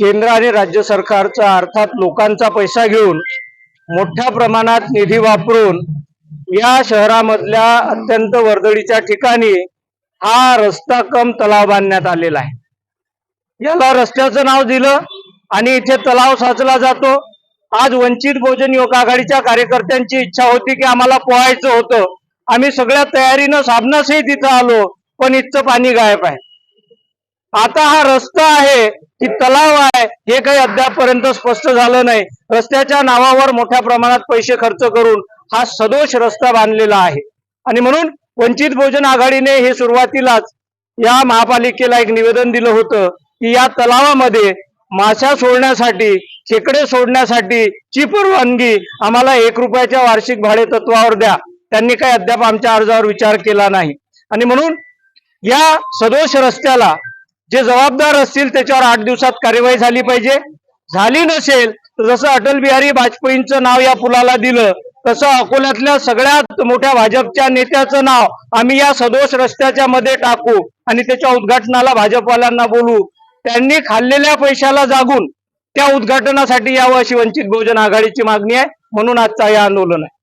केंद्र आणि राज्य सरकारचा अर्थात लोकांचा पैसा घेऊन मोठ्या प्रमाणात निधी वापरून या शहरामधल्या अत्यंत वर्दळीच्या ठिकाणी हा रस्ता कम तलाव बांधण्यात आलेला आहे. याला रस्त्याचं नाव दिलं आणि इथे तलाव साचला जातो. आज वंचित बहुजन युवक आघाडीच्या कार्यकर्त्यांची इच्छा होती की आम्हाला पोहायचं होतं. आम्ही सगळ्या तयारीनं साबणासही तिथं आलो पण इथचं पाणी गायब आहे. आता हा रस्ता आहे की तलाव आहे हे काही अद्यापपर्यंत स्पष्ट झालं नाही. रस्त्याच्या नावावर मोठ्या प्रमाणात पैसे खर्च करून हा सदोष रस्ता बांधलेला आहे. आणि म्हणून वंचित बहुजन आघाडीने हे सुरुवातीलाच या महापालिकेला एक निवेदन दिलं होतं की या तलावामध्ये माशा सोडण्यासाठी खेकडे सोडण्यासाठी ची परवानगी आम्हाला एक रुपयाच्या वार्षिक भाडे तत्वावर द्या. त्यांनी काही अद्याप आमच्या अर्जावर विचार केला नाही. आणि म्हणून या सदोष रस्त्याला जे जबाबदार असतील त्याच्यावर आठ दिवसात कार्यवाही झाली पाहिजे. झाली नसेल तर जसं अटल बिहारी वाजपेयींचं नाव या पुलाला दिलं तसं अकोल्यातल्या सगळ्यात मोठ्या भाजपच्या नेत्याचं नाव आम्ही या सदोष रस्त्याच्या मध्ये टाकू आणि त्याच्या उद्घाटनाला भाजपवाल्यांना बोलू. त्यांनी खाल्लेल्या पैशाला जागून त्या उद्घाटनासाठी यावं अशी वंचित बहुजन आघाडीची मागणी आहे. म्हणून आजचा हे आंदोलन आहे.